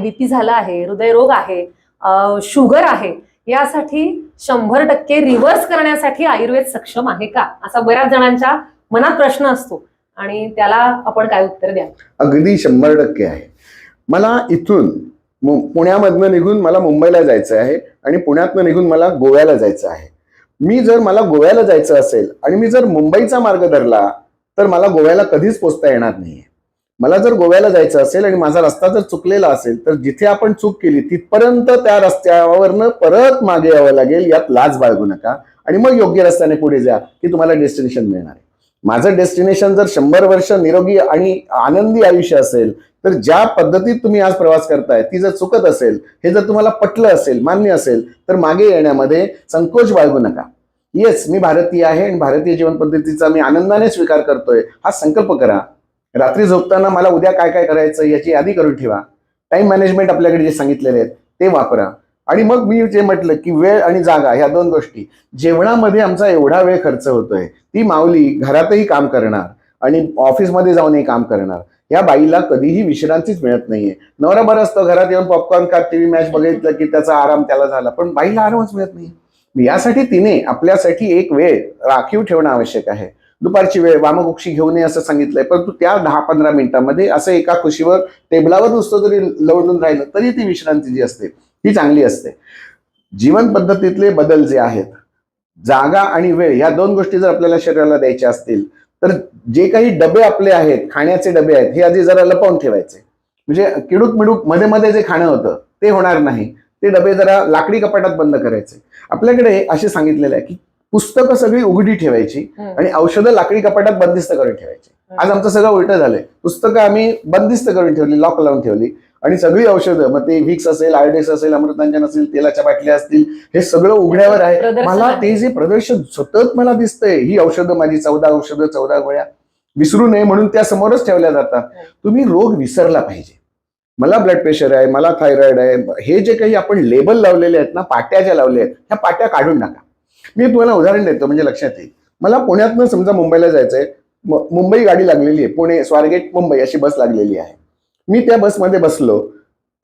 BP झाला आहे हृदयरोग आहे शुगर आहे यासाठी शंभर टक्के रिव्हर्स करण्यासाठी आयुर्वेद सक्षम आहे का? असा बऱ्याच जणांच्या मनात प्रश्न असतो. आणि त्याला आपण काय उत्तर द्या अगदी शंभर टक्के आहे. मला इथून पुण्यामधनं निघून मला मुंबईला जायचं आहे आणि पुण्यातनं निघून मला गोव्याला जायचं आहे. मी जर मला गोव्याला जायचं असेल आणि मी जर मुंबईचा मार्ग धरला तर मला गोव्याला कधीच पोचता येणार नाहीये. मला जर गोव्याला जायचं असेल आणि माझा रस्ता जर चुकलेला असेल तर जिथे आपण चूक केली तिथपर्यंत त्या रस्त्यावरनं परत मागे यावं लागेल यात लाज बाळगू नका. आणि मग योग्य रस्त्याने पुढे जा की तुम्हाला डेस्टिनेशन मिळणार आहे. माझं डेस्टिनेशन जर शंभर वर्ष निरोगी आणि आनंदी आयुष्य असेल तर ज्या पद्धतीत तुम्ही आज प्रवास करताय ती जर चुकत असेल हे जर तुम्हाला पटलं असेल मान्य असेल तर मागे येण्यामध्ये संकोच बाळगू नका. येस मी भारतीय आहे आणि भारतीय जीवन पद्धतीचा मी आनंदाने स्वीकार करतोय हा संकल्प करा. रात्री झोपताना मला उद्या काय काय करायचं याची यादी करून ठेवा. टाइम मॅनेजमेंट आपल्याकडे जे सांगितलेले आहेत ते वापरा. आणि मग मी जे म्हटलं की वेळ आणि जागा ह्या दोन गोष्टी. जेवणामध्ये आमचा एवढा वेळ खर्च होतोय. ती माऊली घरातही काम करणार आणि ऑफिसमध्ये जाऊनही काम करणार. या बाईला कधीही विश्रांतीच मिळत नाहीये. नवरा बरं असतो घरात येऊन पॉपकॉर्न खात टीव्ही मॅच बघितलं की त्याचा आराम त्याला झाला. पण बाईला आरामच मिळत नाही यासाठी तिने आपल्यासाठी एक वेळ राखीव ठेवणं आवश्यक आहे. दुपारची वेळ वामकुक्षी घेऊ नये असं सांगितलंय. परंतु त्या दहा पंधरा मिनिटांमध्ये असं एका खुशीवर टेबलावर नुसतं जरी लवडून राहिलं तरी ती विश्रांती जी असते ती चांगली असते. जीवन पद्धतीतले बदल जे आहेत जागा आणि वेळ या दोन गोष्टी जर आपल्याला शरीराला द्यायच्या असतील तर जे काही डबे आपले आहेत खाण्याचे डबे आहेत हे आधी जरा लपवून ठेवायचे. म्हणजे किडूक मिडूकमध्ये मध्ये जे खाणं होतं ते होणार नाही. ते डबे जरा लाकडी कपाटात बंद करायचे. आपल्याकडे असे सांगितलेले आहे की पुस्तकं सगळी उघडी ठेवायची आणि औषधं लाकडी कपाटात बंदिस्त करून ठेवायची. आज आमचं सगळं उलट झालंय. पुस्तकं आम्ही बंदिस्त करून ठेवली लॉक लावून ठेवली. आणि सगळी औषधं मग ते व्हिक्स असेल आयोडेक्स असेल अमृतांजन असेल तेलाच्या बाटल्या असतील हे सगळं उघड्यावर आहे. मला. ते जे प्रदर्शन सतत मला दिसतंय ही औषधं माझी चौदा औषधं चौदा गोळ्या. विसरू नये म्हणून त्या समोरच ठेवल्या जातात. तुम्ही रोग विसरला पाहिजे. मला ब्लड प्रेशर आहे मला थायरॉइड आहे हे जे काही आपण लेबल लावलेले आहेत ना पाट्या ज्या लावल्या आहेत ह्या पाट्या काढून टाका. मी तुम्हाला उदाहरण देतो म्हणजे लक्षात येईल. मला पुण्यातनं समजा मुंबईला जायचंय मुंबई गाडी लागलेली आहे पुणे स्वारगेट मुंबई अशी बस लागलेली आहे. मी त्या बसमध्ये बसलो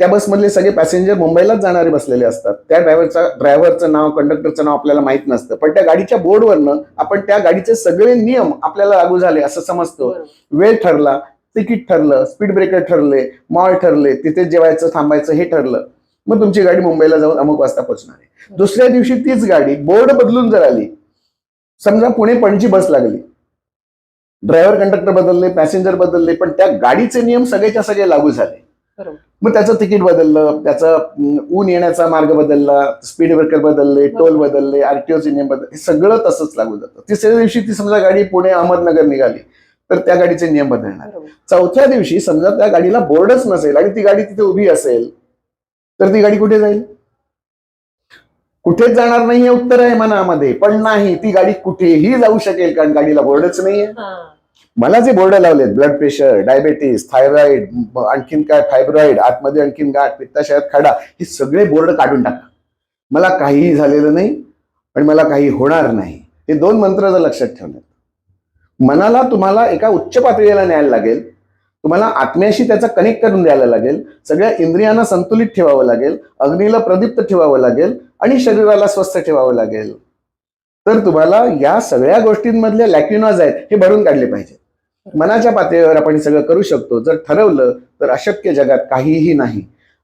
त्या बसमधले सगळे पॅसेंजर मुंबईलाच जाणारे बसलेले असतात. त्या ड्रायव्हरचा ड्रायव्हरचं नाव कंडक्टरचं नाव आपल्याला माहीत नसतं पण त्या गाडीच्या बोर्डवरनं आपण त्या गाडीचे सगळे नियम आपल्याला लागू झाले असं समजतो. वेळ ठरला तिकीट ठरलं स्पीड ब्रेकर ठरले मॉल ठरले तिथे जेवायचं थांबायचं हे ठरलं. मग तुमची गाडी मुंबईला जाऊन अमुक वाजता पोहोचणार आहे. दुसऱ्या दिवशी तीच गाडी बोर्ड बदलून जर आली समजा पुणे पणजी बस लागली ड्रायव्हर कंडक्टर बदलले पॅसेंजर बदलले पण त्या गाडीचे नियम सगळेच्या सगळे लागू झाले. मग त्याचं तिकीट बदललं त्याचं ऊन येण्याचा मार्ग बदलला स्पीड ब्रेकर बदलले टोल बदलले आरटीओचे नियम बदलले हे सगळं तसंच लागू जातं. तिसऱ्या दिवशी ती समजा गाडी पुणे अहमदनगर निघाली तर त्या गाडीचे नियम बदलणार. चौथ्या दिवशी समजा त्या गाडीला बोर्डच नसेल आणि ती गाडी तिथे उभी असेल तर ती गाडी कुठे जाईल? कुठेच जाणार नाही हे उत्तर आहे मनामध्ये पण नाही ती गाडी कुठेही जाऊ शकेल कारण गाडीला बोर्डच नाहीये. हा. मला जे बोर्ड लावलेत ब्लड प्रेशर डायबेटीस थायरॉइड आणखीन काय फायब्रॉइड आतमध्ये आणखीन गाठ पित्ताशयात खडा हे सगळे बोर्ड काढून टाका. मला काहीही झालेलं नाही आणि मला काही होणार नाही. हे दोन मंत्र जर लक्षात ठेवले मनाला तुम्हाला एका उच्च पातळीला न्यायला लागेल. तुम्हाला आत्म्याशी त्याचा कनेक्ट करून द्यायला लागेल. सगळ्या इंद्रियांना संतुलित ठेवावं लागेल. अग्नीला प्रदीप्त ठेवावं लागेल आणि शरीराला स्वस्थ ठेवावं लागेल. तर तुम्हाला या सगळ्या गोष्टींमधल्या लॅक्युनाज आहेत हे भरून काढले पाहिजे. मनाच्या पातळीवर आपण सगळं करू शकतो. जर ठरवलं तर अशक्य जगात काहीही नाही.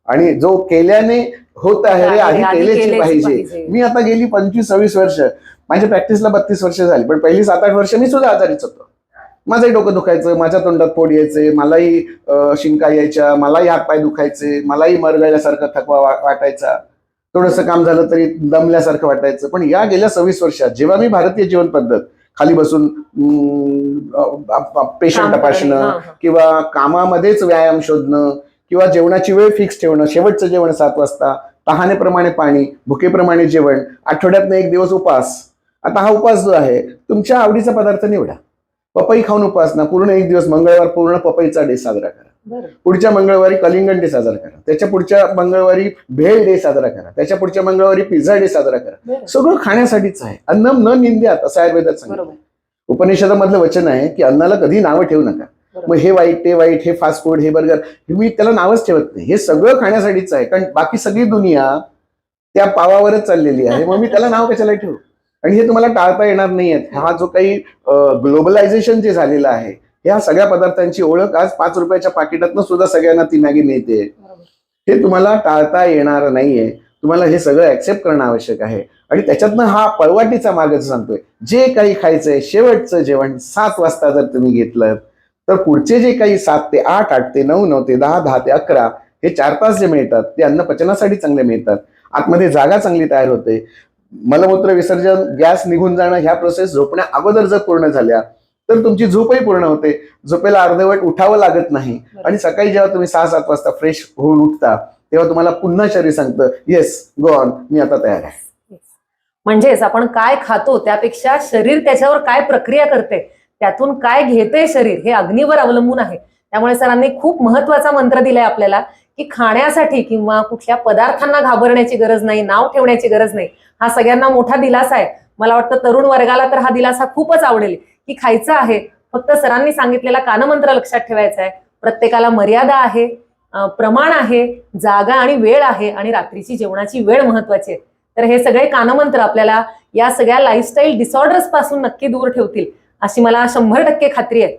आणि जो केल्याने होत आहे रे आधी केलेची पाहिजे. मी आता गेली पंचवीस सव्वीस वर्ष. माझ्या प्रॅक्टिसला बत्तीस वर्ष झाली पण पहिली सात आठ वर्ष मी सुद्धा आजारीच होतो. माझंही डोकं दुखायचं माझ्या तोंडात फोड यायचे मलाही शिंका यायच्या मलाही हातपाय दुखायचे मलाही मरगळल्यासारखा थकवा वाटायचा थोडंसं काम झालं तरी दमल्यासारखं वाटायचं पण या गेल्या सव्वीस वर्षात जेव्हा मी भारतीय जीवन पद्धत खाली बसून पेशंट. तपासणं. किंवा कामामध्येच व्यायाम शोधणं किंवा जेवणाची वेळ फिक्स ठेवणं शेवटचं जेवण सात वाजता तहानेप्रमाणे पाणी भुकेप्रमाणे जेवण आठवड्यातनं एक दिवस उपास आता हा उपास जो आहे तुमच्या आवडीचा पदार्थ निवडा पपई खाऊन उपास ना. पूर्ण एक दिवस मंगळवार पूर्ण पपईचा डे साजरा करा. पुढच्या मंगळवारी कलिंगड डे साजरा करा. त्याच्या पुढच्या मंगळवारी भेळ डे साजरा करा. त्याच्या पुढच्या मंगळवारी पिझ्झा डे साजरा करा. सगळं खाण्यासाठीच आहे. अन्नम न निंद्यात असं आयुर्वेदात सांगितलं. उपनिषदामधलं वचन आहे की अन्नाला कधी नावं ठेवू नका. मग हे वाईट ते वाईट हे फास्ट फूड हे बर्गर मी त्याला नावच ठेवत नाही. हे सगळं खाण्यासाठीच आहे. कारण बाकी सगळी दुनिया त्या पावावरच चाललेली आहे. मग मी त्याला नाव कशाला ठेवू? आणि हे तुम्हाला टाळता येणार नाहीये हा जो काही ग्लोबलायझेशन जे झालेलं आहे ह्या सगळ्या पदार्थांची ओळख आज पाच रुपयाच्या पाकिटातनं सुद्धा सगळ्यांना ती मॅगी मिळते. हे तुम्हाला टाळता येणार नाहीये. तुम्हाला हे सगळं ऍक्सेप्ट करणं आवश्यक आहे. आणि त्याच्यातनं हा पळवाटीचा मार्ग सांगतोय जे काही खायचंय शेवटचं जेवण सात वाजता जर तुम्ही घेतलं तर पुढचे जे काही सात ते आठ आठ ते नऊ नऊ ते दहा दहा ते अकरा हे चार तास जे मिळतात ते अन्न पचनासाठी चांगले मिळतात. आतमध्ये जागा चांगली तयार होते. मलमूत्र विसर्जन गॅस निघून जाणं ह्या प्रोसेस झोपण्या अगोदर जर पूर्ण झाल्या तर तुमची झोपही पूर्ण होते. झोपेला अर्धवट उठावं लागत नाही. आणि सकाळी जेव्हा तुम्ही सहा सात वाजता फ्रेश होऊन उठता तेव्हा तुम्हाला पुन्हा शरीर सांगतं येस गो ऑन मी आता तयार आहे. म्हणजेच आपण काय खातो त्यापेक्षा शरीर त्याच्यावर काय प्रक्रिया करते त्यातून काय घेते शरीर हे अग्नीवर अवलंबून आहे. त्यामुळे सरांनी खूप महत्त्वाचा मंत्र दिलाय आपल्याला की खाण्यासाठी किंवा कुठल्या पदार्थांना घाबरण्याची गरज नाही नाव ठेवण्याची गरज नाही. हा सगळ्यांना मोठा दिलासा आहे. मला वाटतं तरुण वर्गाला तर हा दिलासा खूपच आवडेल. की खायचं आहे. फक्त सरांनी सांगितलेला कानमंत्र लक्षात ठेवायचा आहे. प्रत्येकाला मर्यादा आहे प्रमाण आहे जागा आणि वेळ आहे आणि रात्रीची जेवणाची वेळ महत्वाची आहे. तर हे सगळे कानमंत्र आपल्याला या सगळ्या लाईफस्टाईल डिसऑर्डर्सपासून नक्की दूर ठेवतील अशी मला शंभर टक्के खात्री आहे.